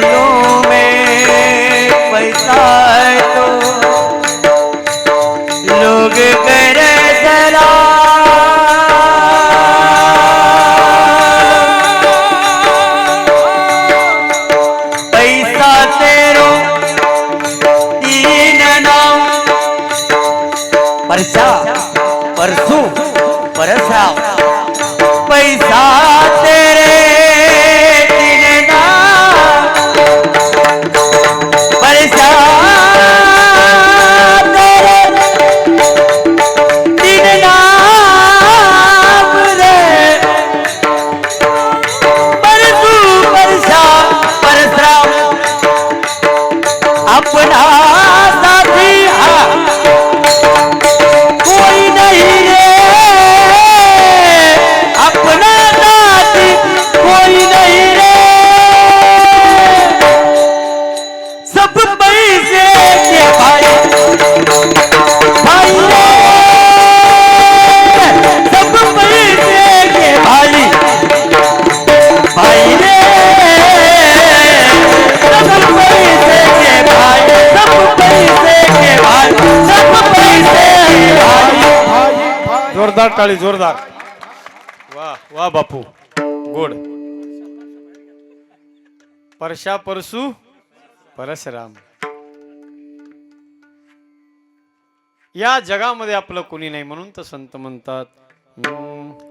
रंगों में पैसा तो लोग करे परसा परसू परसाव जोरदार टाळी जोरदार. वा वा बापू. गोड. परशा परसू परशराम. या जगामध्ये आपलं कोणी नाही म्हणून तर संत म्हणतात